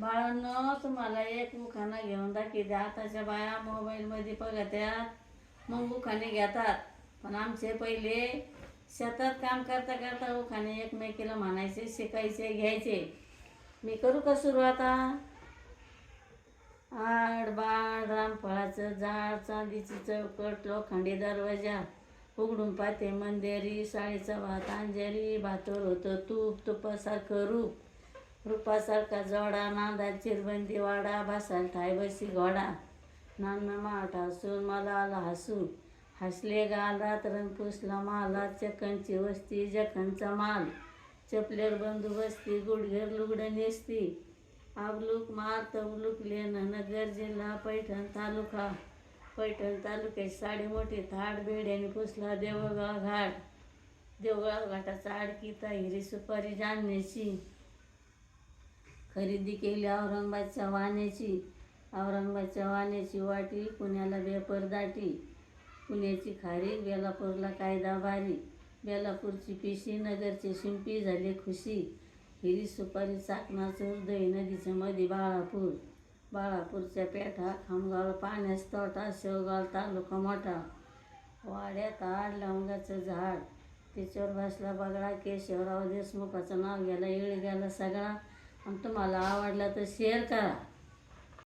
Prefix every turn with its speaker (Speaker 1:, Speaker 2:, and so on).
Speaker 1: बाळांनो तुम्हाला एक मुखाना घेऊन दाखवते आताच्या बाया मोबाईलमध्ये बघत्यात मग उखाणे घेतात. पण आमचे पहिले शेतात काम करता करता उखाणे एकमेकीला म्हणायचे शिकायचे घ्यायचे. मी करू का सुरू आता? आड बाळ रामफळाचं झाड चांदीची चौकट लोखंडी दरवाजा उघडून पाहते मंदिरी शाळेचा भात अंजेरी भातोर होतं तूप तुपासारखं रूप. रूपासारखा जोडा नांदा चिरबंदी वाडा भासाल ठाय बसी घोडा नाना माठ हसून मला आला हसू हसले गालात रात्रण पुसला माला चकनची वस्ती जखनचा माल. चपलेर बंदोबस्ती गुडघेर लुगडं नेसती. आबलूक मार तवलूक लेणं नगर जिल्हा पैठण तालुका. पैठण तालुक्याची साडी मोठी थाट बेड्याने पुसला देवळगाव घाट. देवळगाव घाटाचा आडकीता हिरी सुपारी जाणण्याची खरेदी केली औरंगाबादच्या वाण्याची औरंगाबादच्या वाण्याची वाटी पुण्याला बेपरदाटी पुण्याची खारी बेलापूरला कायदा बारी बेलापूरची पिशी नगरची शिंपी झाली खुशी. हिरी सुपारी चाकणाचूर दही नदीच्या मध्ये बाळापूर. बाळापूरच्या पेठा खामगाव पाण्यास तोटा शेवगाव तालुका मोठा. वाड्यात आड लवंगाचं झाड. त्याच्यावर बसला बगडा केशवराव देशमुखाचं नाव गेलं येळ गेला सगळा. आणि तुम्हाला आवडला तर शेअर करा.